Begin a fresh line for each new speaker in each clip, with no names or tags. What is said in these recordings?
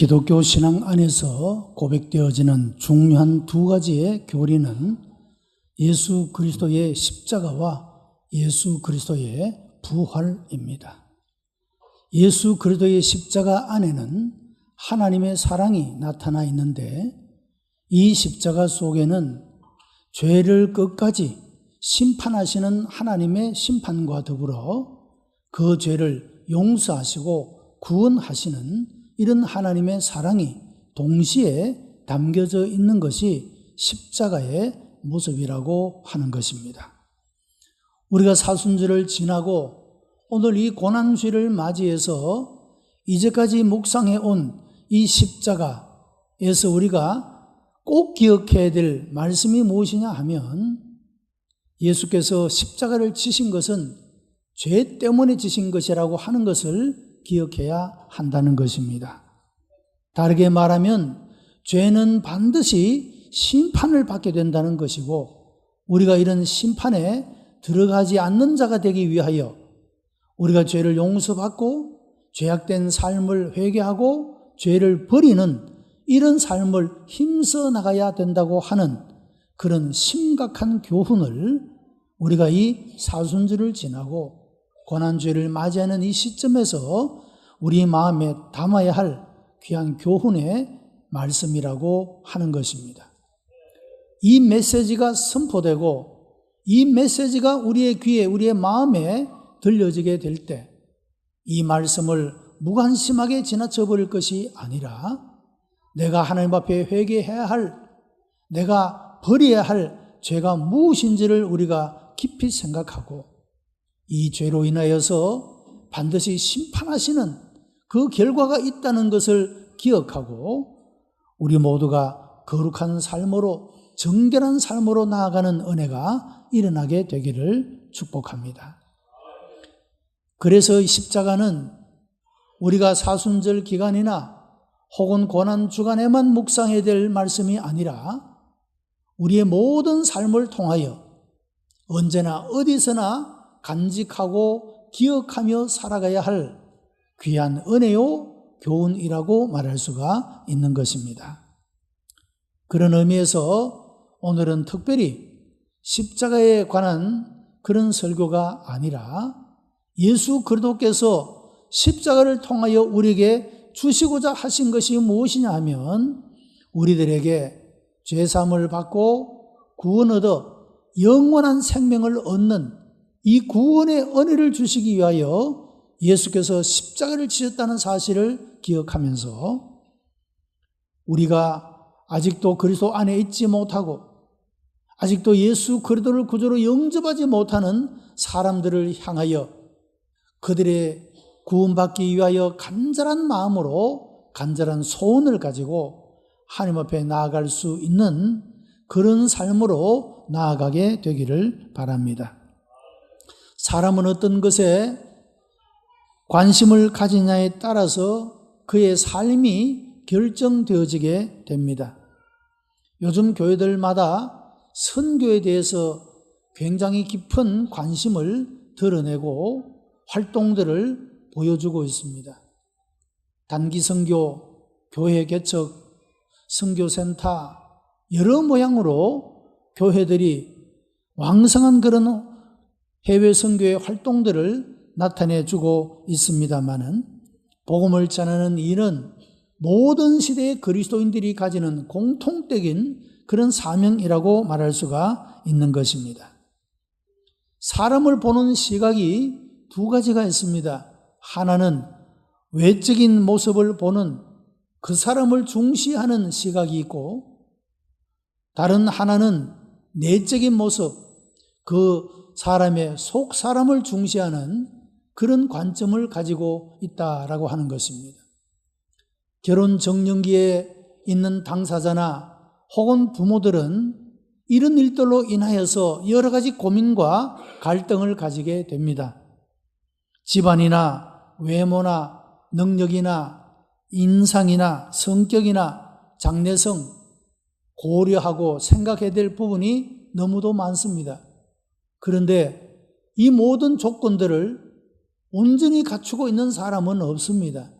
기독교 신앙 안에서 고백되어지는 중요한 두 가지의 교리는 예수 그리스도의 십자가와 예수 그리스도의 부활입니다. 예수 그리스도의 십자가 안에는 하나님의 사랑이 나타나 있는데 이 십자가 속에는 죄를 끝까지 심판하시는 하나님의 심판과 더불어 그 죄를 용서하시고 구원하시는 이런 하나님의 사랑이 동시에 담겨져 있는 것이 십자가의 모습이라고 하는 것입니다. 우리가 사순절을 지나고 오늘 이 고난주를 맞이해서 이제까지 묵상해 온 이 십자가에서 우리가 꼭 기억해야 될 말씀이 무엇이냐 하면 예수께서 십자가를 지신 것은 죄 때문에 지신 것이라고 하는 것을 기억해야 한다는 것입니다. 다르게 말하면 죄는 반드시 심판을 받게 된다는 것이고 우리가 이런 심판에 들어가지 않는 자가 되기 위하여 우리가 죄를 용서받고 죄악된 삶을 회개하고 죄를 버리는 이런 삶을 힘써 나가야 된다고 하는 그런 심각한 교훈을 우리가 이 사순절을 지나고 고난죄를 맞이하는 이 시점에서 우리 마음에 담아야 할 귀한 교훈의 말씀이라고 하는 것입니다. 이 메시지가 선포되고 이 메시지가 우리의 귀에 우리의 마음에 들려지게 될 때 이 말씀을 무관심하게 지나쳐 버릴 것이 아니라 내가 하나님 앞에 회개해야 할 내가 버려야 할 죄가 무엇인지를 우리가 깊이 생각하고 이 죄로 인하여서 반드시 심판하시는 그 결과가 있다는 것을 기억하고 우리 모두가 거룩한 삶으로 정결한 삶으로 나아가는 은혜가 일어나게 되기를 축복합니다. 그래서 십자가는 우리가 사순절 기간이나 혹은 고난 주간에만 묵상해야 될 말씀이 아니라 우리의 모든 삶을 통하여 언제나 어디서나 간직하고 기억하며 살아가야 할 귀한 은혜요 교훈이라고 말할 수가 있는 것입니다. 그런 의미에서 오늘은 특별히 십자가에 관한 그런 설교가 아니라 예수 그리스도께서 십자가를 통하여 우리에게 주시고자 하신 것이 무엇이냐 하면 우리들에게 죄삼을 받고 구원 얻어 영원한 생명을 얻는 이 구원의 은혜를 주시기 위하여 예수께서 십자가를 지셨다는 사실을 기억하면서 우리가 아직도 그리스도 안에 있지 못하고 아직도 예수 그리스도를 구조로 영접하지 못하는 사람들을 향하여 그들의 구원받기 위하여 간절한 마음으로 간절한 소원을 가지고 하나님 앞에 나아갈 수 있는 그런 삶으로 나아가게 되기를 바랍니다. 사람은 어떤 것에 관심을 가지냐에 따라서 그의 삶이 결정되어지게 됩니다. 요즘 교회들마다 선교에 대해서 굉장히 깊은 관심을 드러내고 활동들을 보여주고 있습니다. 단기 선교, 교회 개척, 선교센터, 여러 모양으로 교회들이 왕성한 그런 해외 선교의 활동들을 나타내 주고 있습니다만은 복음을 전하는 일은 모든 시대의 그리스도인들이 가지는 공통적인 그런 사명이라고 말할 수가 있는 것입니다. 사람을 보는 시각이 두 가지가 있습니다. 하나는 외적인 모습을 보는 그 사람을 중시하는 시각이 있고 다른 하나는 내적인 모습, 그 사람의 속 사람을 중시하는 그런 관점을 가지고 있다라고 하는 것입니다. 결혼 정년기에 있는 당사자나 혹은 부모들은 이런 일들로 인하여서 여러 가지 고민과 갈등을 가지게 됩니다. 집안이나 외모나 능력이나 인상이나 성격이나 장래성 고려하고 생각해야 될 부분이 너무도 많습니다. 그런데 이 모든 조건들을 온전히 갖추고 있는 사람은 없습니다.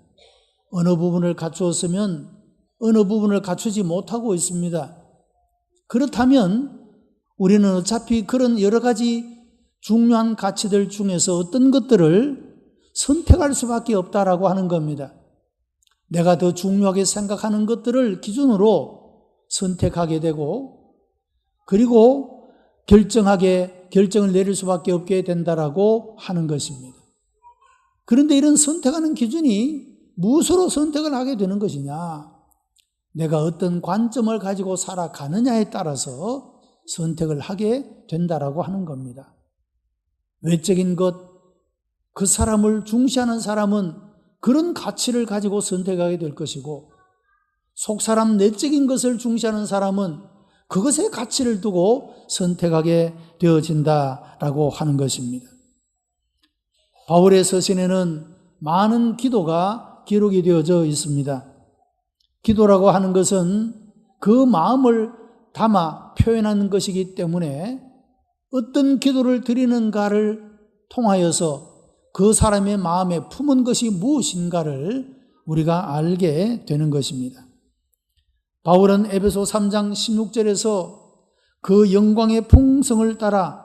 어느 부분을 갖추었으면 어느 부분을 갖추지 못하고 있습니다. 그렇다면 우리는 어차피 그런 여러 가지 중요한 가치들 중에서 어떤 것들을 선택할 수밖에 없다라고 하는 겁니다. 내가 더 중요하게 생각하는 것들을 기준으로 선택하게 되고 그리고 결정하게 결정을 내릴 수밖에 없게 된다라고 하는 것입니다. 그런데 이런 선택하는 기준이 무엇으로 선택을 하게 되는 것이냐? 내가 어떤 관점을 가지고 살아가느냐에 따라서 선택을 하게 된다라고 하는 겁니다. 외적인 것, 그 사람을 중시하는 사람은 그런 가치를 가지고 선택하게 될 것이고, 속 사람 내적인 것을 중시하는 사람은 그것의 가치를 두고 선택하게 되어진다라고 하는 것입니다. 바울의 서신에는 많은 기도가 기록이 되어져 있습니다. 기도라고 하는 것은 그 마음을 담아 표현하는 것이기 때문에 어떤 기도를 드리는가를 통하여서 그 사람의 마음에 품은 것이 무엇인가를 우리가 알게 되는 것입니다. 바울은 에베소 3장 16절에서 그 영광의 풍성을 따라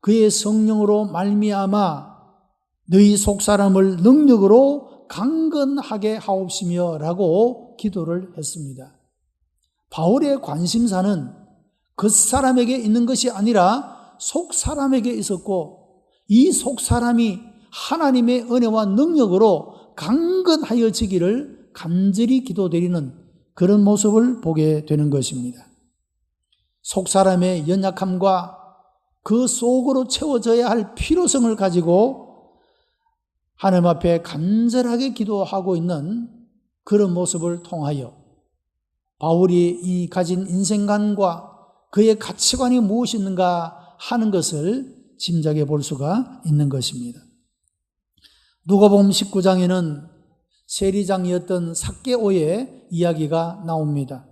그의 성령으로 말미암아 너희 속 사람을 능력으로 강건하게 하옵시며 라고 기도를 했습니다. 바울의 관심사는 그 사람에게 있는 것이 아니라 속 사람에게 있었고 이 속 사람이 하나님의 은혜와 능력으로 강건하여지기를 간절히 기도드리는 그런 모습을 보게 되는 것입니다. 속 사람의 연약함과 그 속으로 채워져야 할 필요성을 가지고 하나님 앞에 간절하게 기도하고 있는 그런 모습을 통하여 바울이 이 가진 인생관과 그의 가치관이 무엇인가 하는 것을 짐작해 볼 수가 있는 것입니다. 누가복음 19장에는 세리장이었던 삭개오의 이야기가 나옵니다.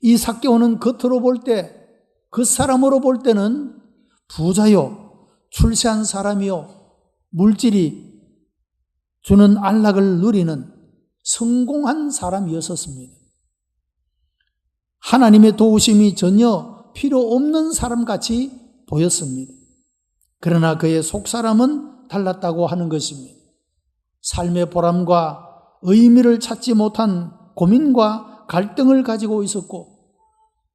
이 삭개오는 겉으로 볼 때, 그 사람으로 볼 때는 부자요, 출세한 사람이요, 물질이 주는 안락을 누리는 성공한 사람이었었습니다. 하나님의 도우심이 전혀 필요 없는 사람 같이 보였습니다. 그러나 그의 속 사람은 달랐다고 하는 것입니다. 삶의 보람과 의미를 찾지 못한 고민과 갈등을 가지고 있었고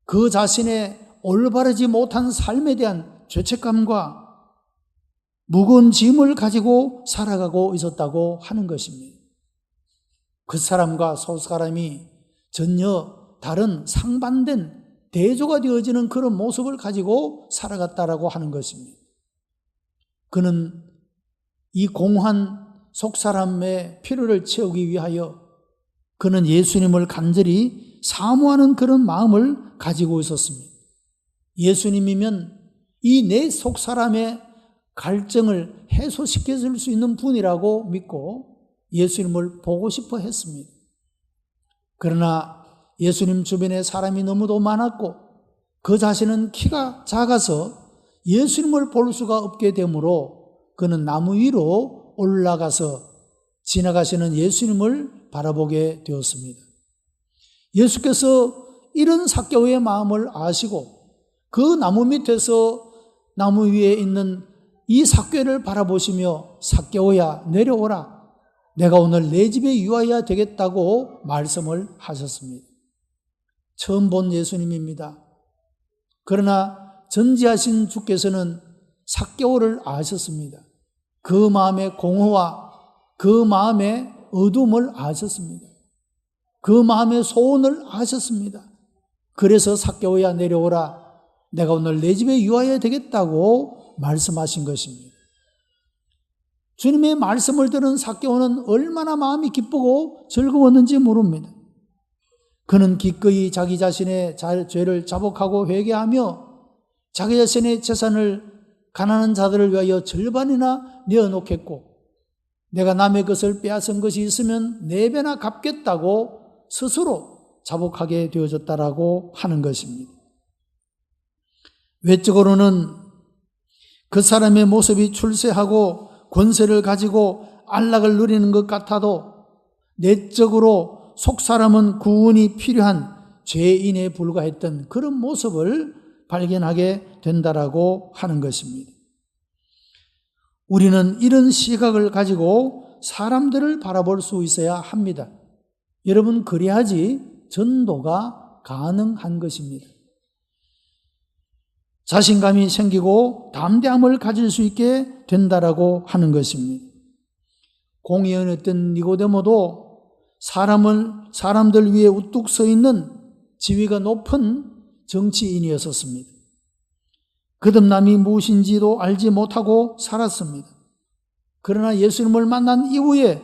그 자신의 올바르지 못한 삶에 대한 죄책감과 무거운 짐을 가지고 살아가고 있었다고 하는 것입니다. 그 사람과 소 사람이 전혀 다른 상반된 대조가 되어지는 그런 모습을 가지고 살아갔다라고 하는 것입니다. 그는 이 공한 속 사람의 필요를 채우기 위하여 그는 예수님을 간절히 사모하는 그런 마음을 가지고 있었습니다. 예수님이면 이 내 속 사람의 갈증을 해소시켜 줄 수 있는 분이라고 믿고 예수님을 보고 싶어 했습니다. 그러나 예수님 주변에 사람이 너무도 많았고 그 자신은 키가 작아서 예수님을 볼 수가 없게 되므로 그는 나무 위로 올라가서 지나가시는 예수님을 바라보게 되었습니다. 예수께서 이런 사개오의 마음을 아시고 그 나무 밑에서 나무 위에 있는 이 사개를 바라보시며 사개오야 내려오라 내가 오늘 내 집에 유하여야 되겠다고 말씀을 하셨습니다. 처음 본 예수님입니다. 그러나 전지하신 주께서는 사개오를 아셨습니다. 그 마음의 공허와 그 마음의 어둠을 아셨습니다. 그 마음의 소원을 아셨습니다. 그래서 사개오야 내려오라. 내가 오늘 내 집에 유하여야 되겠다고 말씀하신 것입니다. 주님의 말씀을 들은 사개오는 얼마나 마음이 기쁘고 즐거웠는지 모릅니다. 그는 기꺼이 자기 자신의 죄를 자복하고 회개하며 자기 자신의 재산을 가난한 자들을 위하여 절반이나 내어놓겠고 내가 남의 것을 빼앗은 것이 있으면 네 배나 갚겠다고 스스로 자복하게 되어졌다라고 하는 것입니다. 외적으로는 그 사람의 모습이 출세하고 권세를 가지고 안락을 누리는 것 같아도 내적으로 속 사람은 구원이 필요한 죄인에 불과했던 그런 모습을 발견하게 된다라고 하는 것입니다. 우리는 이런 시각을 가지고 사람들을 바라볼 수 있어야 합니다. 여러분, 그래야지 전도가 가능한 것입니다. 자신감이 생기고 담대함을 가질 수 있게 된다라고 하는 것입니다. 공의원했던 니고데모도 사람을 사람들 위해 우뚝 서 있는 지위가 높은 정치인이었었습니다. 거듭남이 무엇인지도 알지 못하고 살았습니다. 그러나 예수님을 만난 이후에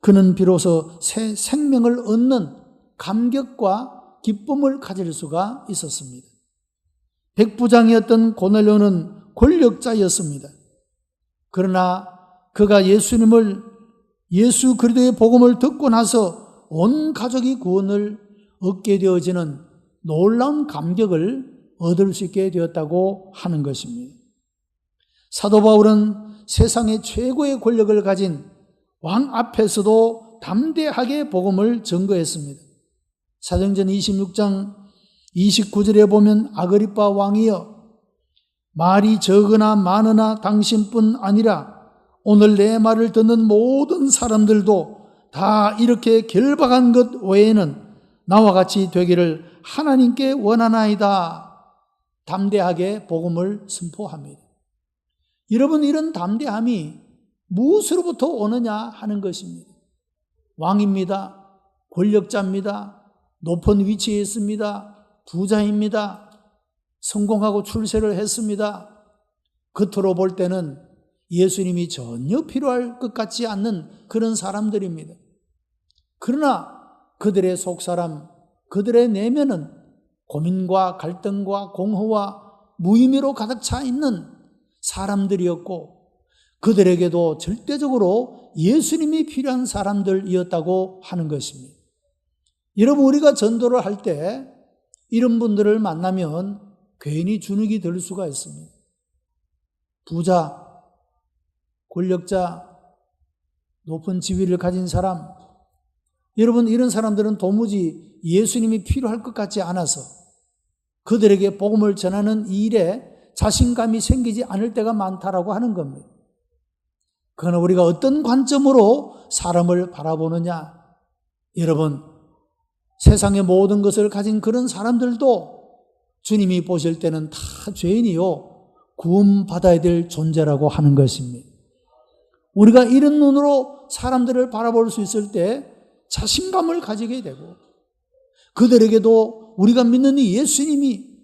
그는 비로소 새 생명을 얻는 감격과 기쁨을 가질 수가 있었습니다. 백부장이었던 고넬료는 권력자였습니다. 그러나 그가 예수님을 예수 그리스도의 복음을 듣고 나서 온 가족이 구원을 얻게 되어지는 놀라운 감격을 얻을 수 있게 되었다고 하는 것입니다. 사도 바울은 세상의 최고의 권력을 가진 왕 앞에서도 담대하게 복음을 증거했습니다. 사정전 26장 29절에 보면 아그리파 왕이여 말이 적으나 많으나 당신뿐 아니라 오늘 내 말을 듣는 모든 사람들도 다 이렇게 결박한 것 외에는 나와 같이 되기를 하나님께 원하나이다. 담대하게 복음을 선포합니다. 여러분 이런 담대함이 무엇으로부터 오느냐 하는 것입니다. 왕입니다. 권력자입니다. 높은 위치에 있습니다. 부자입니다. 성공하고 출세를 했습니다. 겉으로 볼 때는 예수님이 전혀 필요할 것 같지 않는 그런 사람들입니다. 그러나 그들의 속사람, 그들의 내면은 고민과 갈등과 공허와 무의미로 가득 차 있는 사람들이었고 그들에게도 절대적으로 예수님이 필요한 사람들이었다고 하는 것입니다. 여러분, 우리가 전도를 할 때 이런 분들을 만나면 괜히 주눅이 들 수가 있습니다. 부자, 권력자, 높은 지위를 가진 사람, 여러분, 이런 사람들은 도무지 예수님이 필요할 것 같지 않아서 그들에게 복음을 전하는 일에 자신감이 생기지 않을 때가 많다라고 하는 겁니다. 그러나 우리가 어떤 관점으로 사람을 바라보느냐? 여러분, 세상의 모든 것을 가진 그런 사람들도 주님이 보실 때는 다 죄인이요. 구원받아야 될 존재라고 하는 것입니다. 우리가 이런 눈으로 사람들을 바라볼 수 있을 때 자신감을 가지게 되고 그들에게도 우리가 믿는 이 예수님이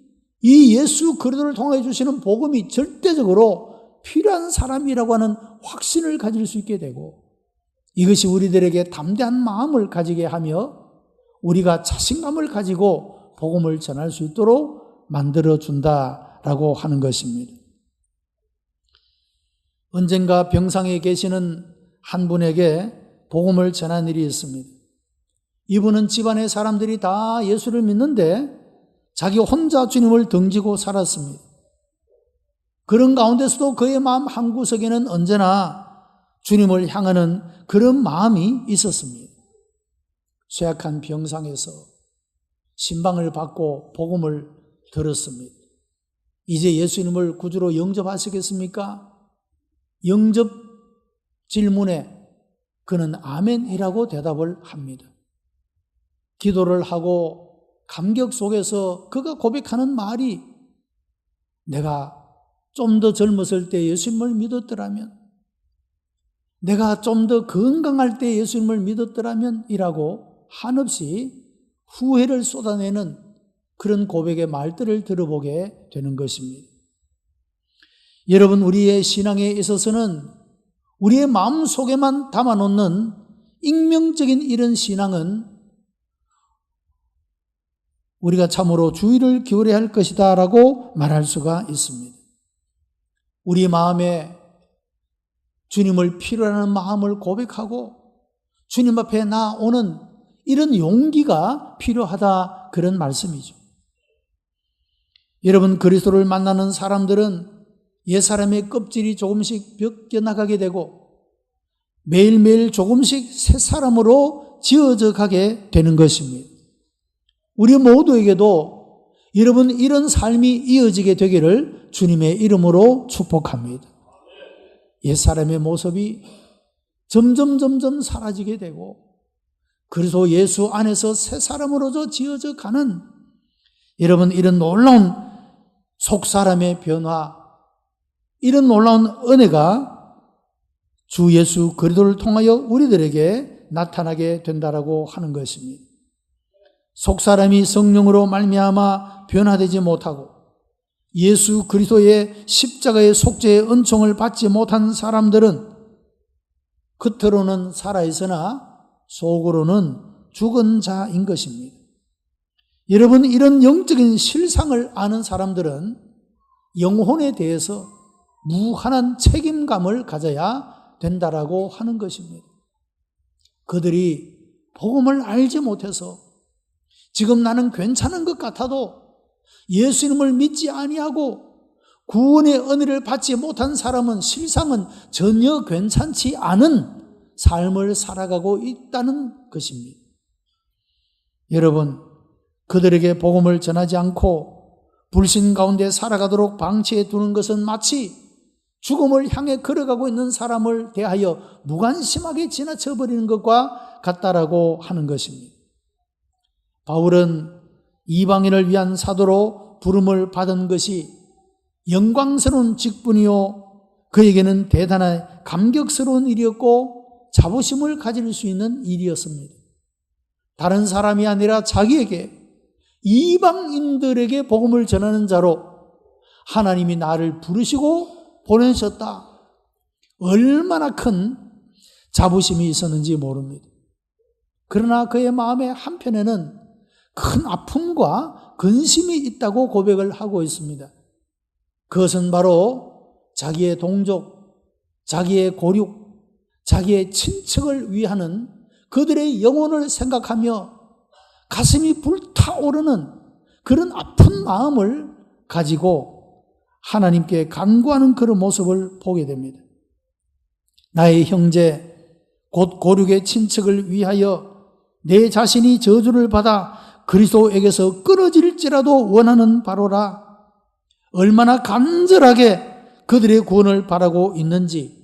이 예수 그리스도를 통해 주시는 복음이 절대적으로 필요한 사람이라고 하는 확신을 가질 수 있게 되고 이것이 우리들에게 담대한 마음을 가지게 하며 우리가 자신감을 가지고 복음을 전할 수 있도록 만들어 준다라고 하는 것입니다. 언젠가 병상에 계시는 한 분에게 복음을 전한 일이 있습니다. 이분은 집안의 사람들이 다 예수를 믿는데 자기 혼자 주님을 등지고 살았습니다. 그런 가운데서도 그의 마음 한구석에는 언제나 주님을 향하는 그런 마음이 있었습니다. 쇠약한 병상에서 신방을 받고 복음을 들었습니다. 이제 예수님을 구주로 영접하시겠습니까? 영접 질문에 그는 아멘이라고 대답을 합니다. 기도를 하고 감격 속에서 그가 고백하는 말이 내가 좀 더 젊었을 때 예수님을 믿었더라면 내가 좀 더 건강할 때 예수님을 믿었더라면 이라고 한없이 후회를 쏟아내는 그런 고백의 말들을 들어보게 되는 것입니다. 여러분, 우리의 신앙에 있어서는 우리의 마음 속에만 담아놓는 익명적인 이런 신앙은 우리가 참으로 주의를 기울여야 할 것이다 라고 말할 수가 있습니다. 우리 마음에 주님을 필요로 하는 마음을 고백하고 주님 앞에 나오는 이런 용기가 필요하다 그런 말씀이죠. 여러분 그리스도를 만나는 사람들은 옛사람의 껍질이 조금씩 벗겨나가게 되고 매일매일 조금씩 새 사람으로 지어져 가게 되는 것입니다. 우리 모두에게도 여러분 이런 삶이 이어지게 되기를 주님의 이름으로 축복합니다. 옛사람의 모습이 점점 점점 사라지게 되고 그래서 예수 안에서 새 사람으로서 지어져 가는 여러분 이런 놀라운 속 사람의 변화 이런 놀라운 은혜가 주 예수 그리스도를 통하여 우리들에게 나타나게 된다라고 하는 것입니다. 속 사람이 성령으로 말미암아 변화되지 못하고 예수 그리스도의 십자가의 속죄의 은총을 받지 못한 사람들은 겉으로는 살아 있으나 속으로는 죽은 자인 것입니다. 여러분 이런 영적인 실상을 아는 사람들은 영혼에 대해서 무한한 책임감을 가져야 된다라고 하는 것입니다. 그들이 복음을 알지 못해서 지금 나는 괜찮은 것 같아도 예수님을 믿지 아니하고 구원의 은혜를 받지 못한 사람은 실상은 전혀 괜찮지 않은 삶을 살아가고 있다는 것입니다. 여러분, 그들에게 복음을 전하지 않고 불신 가운데 살아가도록 방치해 두는 것은 마치 죽음을 향해 걸어가고 있는 사람을 대하여 무관심하게 지나쳐 버리는 것과 같다라고 하는 것입니다. 바울은 이방인을 위한 사도로 부름을 받은 것이 영광스러운 직분이요 그에게는 대단한 감격스러운 일이었고 자부심을 가질 수 있는 일이었습니다. 다른 사람이 아니라 자기에게 이방인들에게 복음을 전하는 자로 하나님이 나를 부르시고 보내셨다. 얼마나 큰 자부심이 있었는지 모릅니다. 그러나 그의 마음의 한편에는 큰 아픔과 근심이 있다고 고백을 하고 있습니다. 그것은 바로 자기의 동족, 자기의 고륙, 자기의 친척을 위하는 그들의 영혼을 생각하며 가슴이 불타오르는 그런 아픈 마음을 가지고 하나님께 간구하는 그런 모습을 보게 됩니다. 나의 형제, 곧 고륙의 친척을 위하여 내 자신이 저주를 받아 그리스도에게서 끊어질지라도 원하는 바로라. 얼마나 간절하게 그들의 구원을 바라고 있는지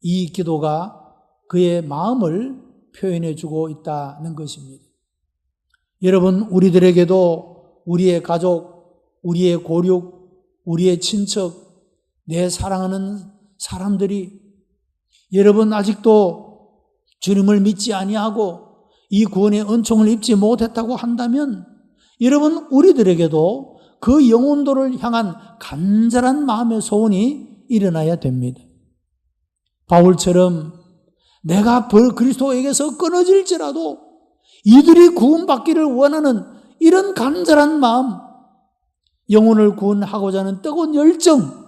이 기도가 그의 마음을 표현해 주고 있다는 것입니다. 여러분, 우리들에게도 우리의 가족, 우리의 고륙, 우리의 친척, 내 사랑하는 사람들이 여러분 아직도 주님을 믿지 아니하고 이 구원의 은총을 입지 못했다고 한다면 여러분 우리들에게도 그 영혼도를 향한 간절한 마음의 소원이 일어나야 됩니다. 바울처럼 내가 그리스도에게서 끊어질지라도 이들이 구원받기를 원하는 이런 간절한 마음, 영혼을 구원하고자 하는 뜨거운 열정,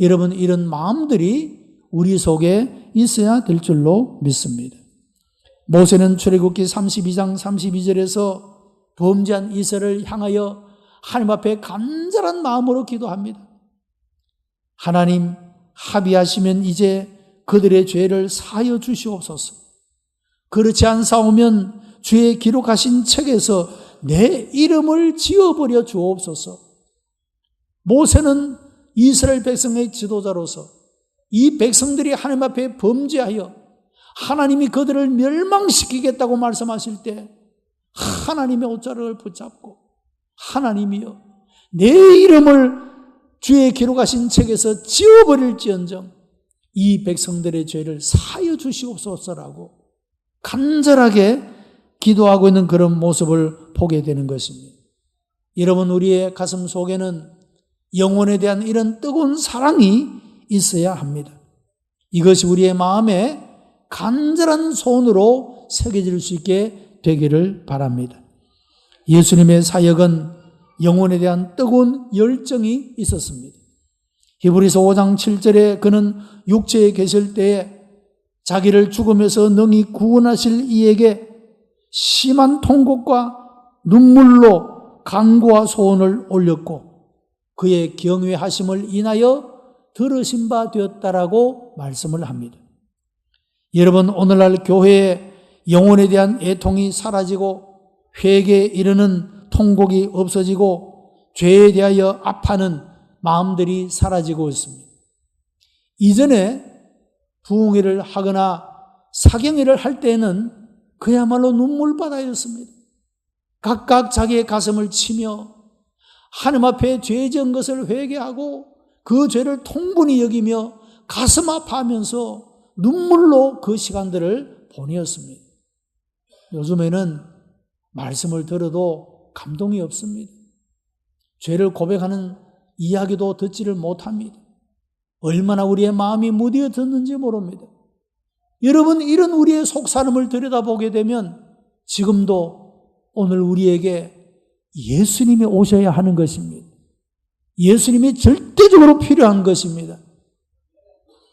여러분 이런 마음들이 우리 속에 있어야 될 줄로 믿습니다. 모세는 출애굽기 32장 32절에서 범죄한 이스라엘을 향하여 하나님 앞에 간절한 마음으로 기도합니다. 하나님 합의하시면 이제 그들의 죄를 사하여 주시옵소서. 그렇지 않사오면 주의 기록하신 책에서 내 이름을 지어버려 주옵소서. 모세는 이스라엘 백성의 지도자로서 이 백성들이 하나님 앞에 범죄하여 하나님이 그들을 멸망시키겠다고 말씀하실 때 하나님의 옷자락을 붙잡고 하나님이여 내 이름을 주의 기록하신 책에서 지워버릴지언정 이 백성들의 죄를 사여 주시옵소서라고 간절하게 기도하고 있는 그런 모습을 보게 되는 것입니다. 여러분 우리의 가슴 속에는 영혼에 대한 이런 뜨거운 사랑이 있어야 합니다. 이것이 우리의 마음에 간절한 손으로 새겨질 수 있게 되기를 바랍니다. 예수님의 사역은 영혼에 대한 뜨거운 열정이 있었습니다. 히브리서 5장 7절에 그는 육체에 계실 때에 자기를 죽음에서 능히 구원하실 이에게 심한 통곡과 눈물로 간구와 소원을 올렸고 그의 경외하심을 인하여 들으신 바 되었다라고 말씀을 합니다. 여러분, 오늘날 교회에 영혼에 대한 애통이 사라지고 회개에 이르는 통곡이 없어지고 죄에 대하여 아파하는 마음들이 사라지고 있습니다. 이전에 부흥회를 하거나 사경회를 할 때는 그야말로 눈물바다였습니다. 각각 자기의 가슴을 치며 하나님 앞에 죄 지은 것을 회개하고 그 죄를 통분히 여기며 가슴 아파하면서 눈물로 그 시간들을 보내었습니다. 요즘에는 말씀을 들어도 감동이 없습니다. 죄를 고백하는 이야기도 듣지를 못합니다. 얼마나 우리의 마음이 무디어 듣는지 모릅니다. 여러분, 이런 우리의 속사람을 들여다보게 되면 지금도 오늘 우리에게 예수님이 오셔야 하는 것입니다. 예수님이 절대적으로 필요한 것입니다.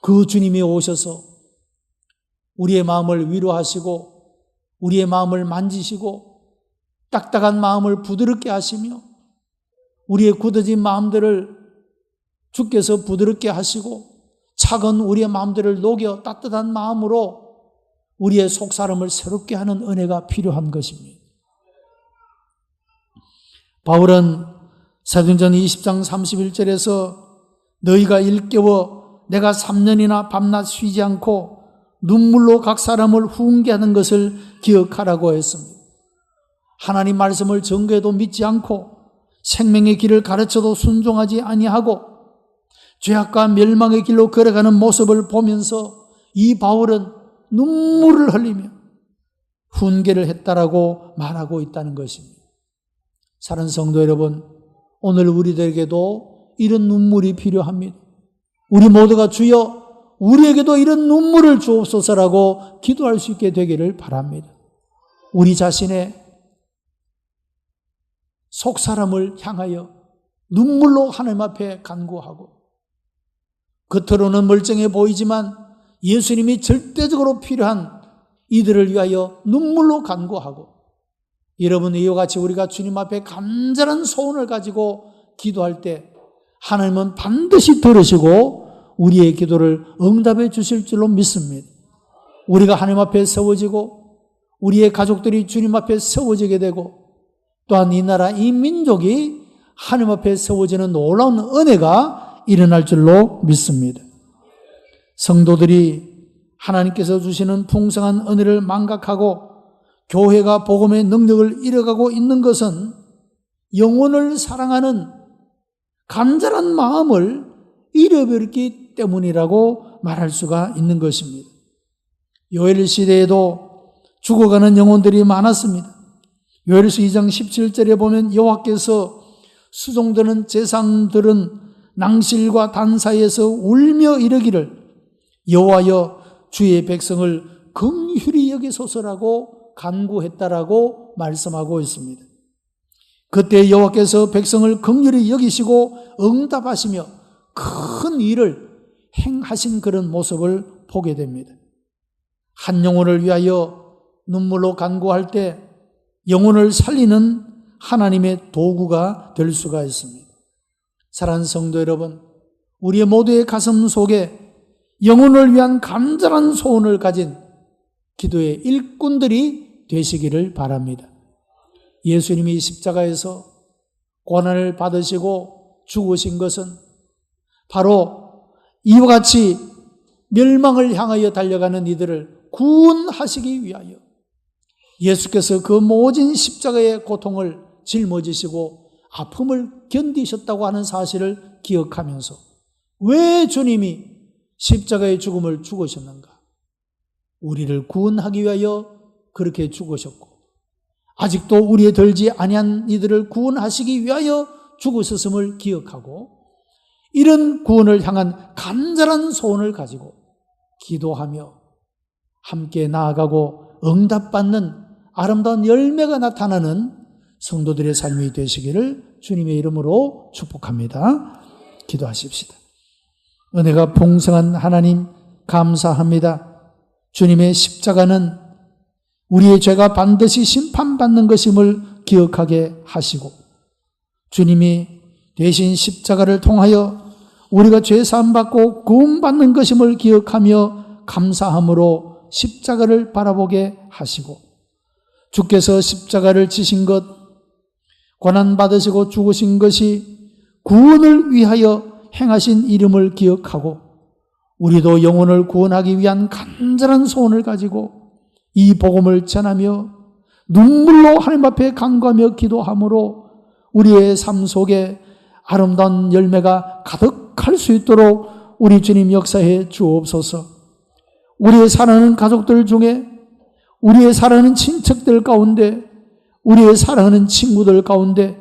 그 주님이 오셔서 우리의 마음을 위로하시고 우리의 마음을 만지시고 딱딱한 마음을 부드럽게 하시며 우리의 굳어진 마음들을 주께서 부드럽게 하시고 작은 우리의 마음들을 녹여 따뜻한 마음으로 우리의 속사람을 새롭게 하는 은혜가 필요한 것입니다. 바울은 사도전 20장 31절에서 너희가 일깨워 내가 3년이나 밤낮 쉬지 않고 눈물로 각 사람을 훈계하는 것을 기억하라고 했습니다. 하나님 말씀을 전거해도 믿지 않고 생명의 길을 가르쳐도 순종하지 아니하고 죄악과 멸망의 길로 걸어가는 모습을 보면서 이 바울은 눈물을 흘리며 훈계를 했다라고 말하고 있다는 것입니다. 사는 성도 여러분, 오늘 우리들에게도 이런 눈물이 필요합니다. 우리 모두가 주여 우리에게도 이런 눈물을 주옵소서라고 기도할 수 있게 되기를 바랍니다. 우리 자신의 속 사람을 향하여 눈물로 하나님 앞에 간구하고 겉으로는 멀쩡해 보이지만 예수님이 절대적으로 필요한 이들을 위하여 눈물로 간구하고 여러분 이와 같이 우리가 주님 앞에 간절한 소원을 가지고 기도할 때 하나님은 반드시 들으시고 우리의 기도를 응답해 주실 줄로 믿습니다. 우리가 하나님 앞에 세워지고 우리의 가족들이 주님 앞에 세워지게 되고 또한 이 나라 이 민족이 하나님 앞에 세워지는 놀라운 은혜가 일어날 줄로 믿습니다. 성도들이 하나님께서 주시는 풍성한 은혜를 망각하고 교회가 복음의 능력을 잃어가고 있는 것은 영혼을 사랑하는 간절한 마음을 잃어버렸기 때문이라고 말할 수가 있는 것입니다. 요엘 시대에도 죽어가는 영혼들이 많았습니다. 요엘서 2장 17절에 보면 여호와께서 수종되는 재상들은 낭실과 단사에서 울며 이르기를 여호와여 주의 백성을 긍휼히 여기소서라고 간구했다라고 말씀하고 있습니다. 그때 여호와께서 백성을 긍휼히 여기시고 응답하시며 큰 일을 행하신 그런 모습을 보게 됩니다. 한 영혼을 위하여 눈물로 간구할 때 영혼을 살리는 하나님의 도구가 될 수가 있습니다. 사랑하는 성도 여러분, 우리의 모두의 가슴 속에 영혼을 위한 간절한 소원을 가진 기도의 일꾼들이 되시기를 바랍니다. 예수님이 십자가에서 고난을 받으시고 죽으신 것은 바로 이와 같이 멸망을 향하여 달려가는 이들을 구원하시기 위하여 예수께서 그 모진 십자가의 고통을 짊어지시고 아픔을 견디셨다고 하는 사실을 기억하면서 왜 주님이 십자가의 죽음을 죽으셨는가? 우리를 구원하기 위하여 그렇게 죽으셨고 아직도 우리의 들지 아니한 이들을 구원하시기 위하여 죽으셨음을 기억하고 이런 구원을 향한 간절한 소원을 가지고 기도하며 함께 나아가고 응답받는 아름다운 열매가 나타나는 성도들의 삶이 되시기를 주님의 이름으로 축복합니다. 기도하십시다. 은혜가 풍성한 하나님 감사합니다. 주님의 십자가는 우리의 죄가 반드시 심판받는 것임을 기억하게 하시고 주님이 대신 십자가를 통하여 우리가 죄 사함 받고 구원 받는 것임을 기억하며 감사함으로 십자가를 바라보게 하시고 주께서 십자가를 지신 것, 고난 받으시고 죽으신 것이 구원을 위하여 행하신 이름을 기억하고 우리도 영혼을 구원하기 위한 간절한 소원을 가지고 이 복음을 전하며 눈물로 하나님 앞에 간구하며 기도함으로 우리의 삶 속에 아름다운 열매가 가득할 수 있도록 우리 주님 역사해 주옵소서. 우리의 사랑하는 가족들 중에 우리의 사랑하는 친척들 가운데 우리의 사랑하는 친구들 가운데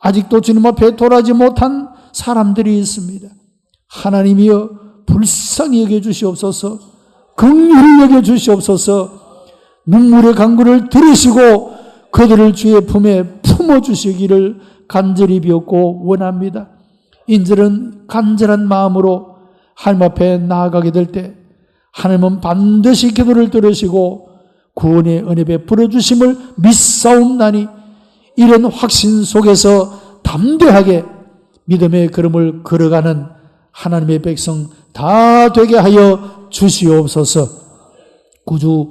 아직도 주님 앞에 돌아지 못한 사람들이 있습니다. 하나님이여 불쌍히 여겨 주시옵소서. 긍휼히 여겨 주시옵소서. 눈물의 강구를 들으시고 그들을 주의 품에 품어 주시기를 간절히 비었고 원합니다. 인들은 간절한 마음으로 하나님 앞에 나아가게 될 때 하나님은 반드시 기도를 들으시고 구원의 은혜 베풀어 주심을 믿사옵나니 이런 확신 속에서 담대하게 믿음의 걸음을 걸어가는 하나님의 백성 다 되게 하여 주시옵소서. 구주